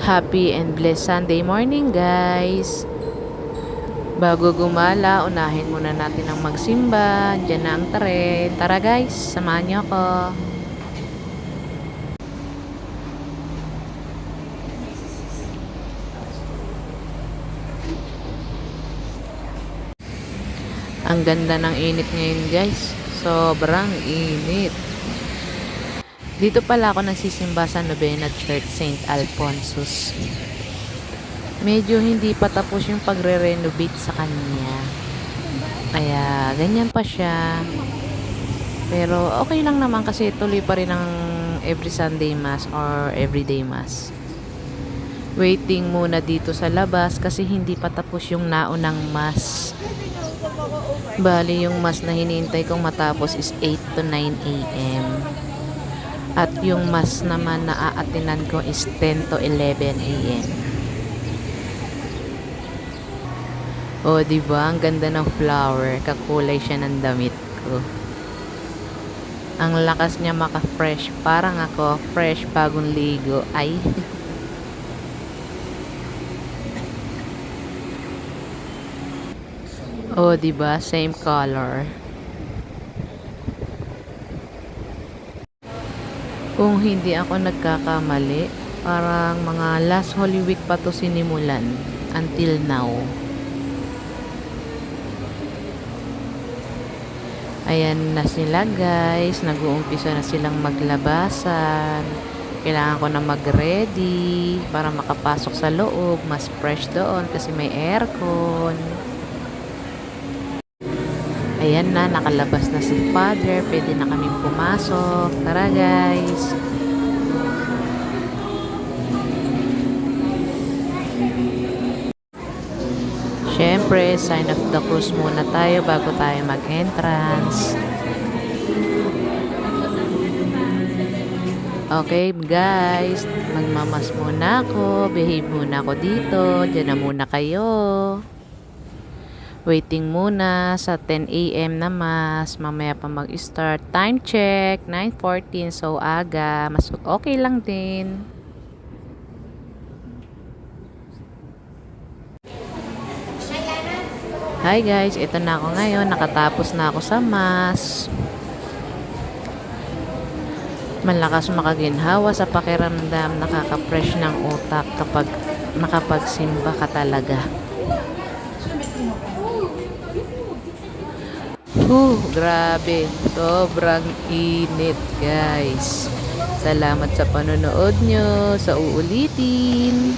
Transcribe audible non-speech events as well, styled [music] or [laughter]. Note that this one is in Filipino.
Happy and blessed Sunday morning guys! Bago gumala, unahin muna natin ang magsimba. Diyan na ang tren. Tara guys, samahan niyo ako. Ang ganda ng init ngayon guys. Sobrang init. Dito pala ako nagsisimba sa Novena Church St. Alphonsus. Medyo hindi pa tapos yung pagre-renovate sa kanya. Kaya ganyan pa siya. Pero okay lang naman kasi tuloy pa rin ang every Sunday Mass or everyday Mass. Waiting muna dito sa labas kasi hindi pa tapos yung naunang Mass. Bali yung Mass na hinihintay kong matapos is 8 to 9 a.m. At yung Mass naman na aatinan ko is 10 to 11 a.m. O, di ba? Ang ganda ng flower. Kakulay siya ng damit ko. Ang lakas niya maka-fresh. Parang ako, fresh bagong ligo. Ay. [laughs] o, di ba? Same color. Kung hindi ako nagkakamali, parang mga last Holy Week pa to sinimulan until now. Ayan na sila guys. Nag-uumpisa na silang maglabasan. Kailangan ko na mag-ready para makapasok sa loob. Mas fresh doon kasi may aircon. Ayan na, nakalabas na si Father. Pwede na kaming pumasok. Tara guys. Siyempre, sign of the cross muna tayo bago tayo mag-entrance. Okay, guys. Magmamas muna ako. Behave muna ako dito. Diyan na muna kayo. Waiting muna sa 10 a.m. na mas. Mamaya pa mag-start. Time check. 9.14. So, aga. Mas okay lang din. Hi guys, ito na ako ngayon. Nakatapos na ako sa mas. Malakas makaginhawa sa pakiramdam. Nakaka-fresh ng utak kapag makapagsimba ka talaga. Huh, grabe. Sobrang init, guys. Salamat sa panonood nyo. Sa uulitin.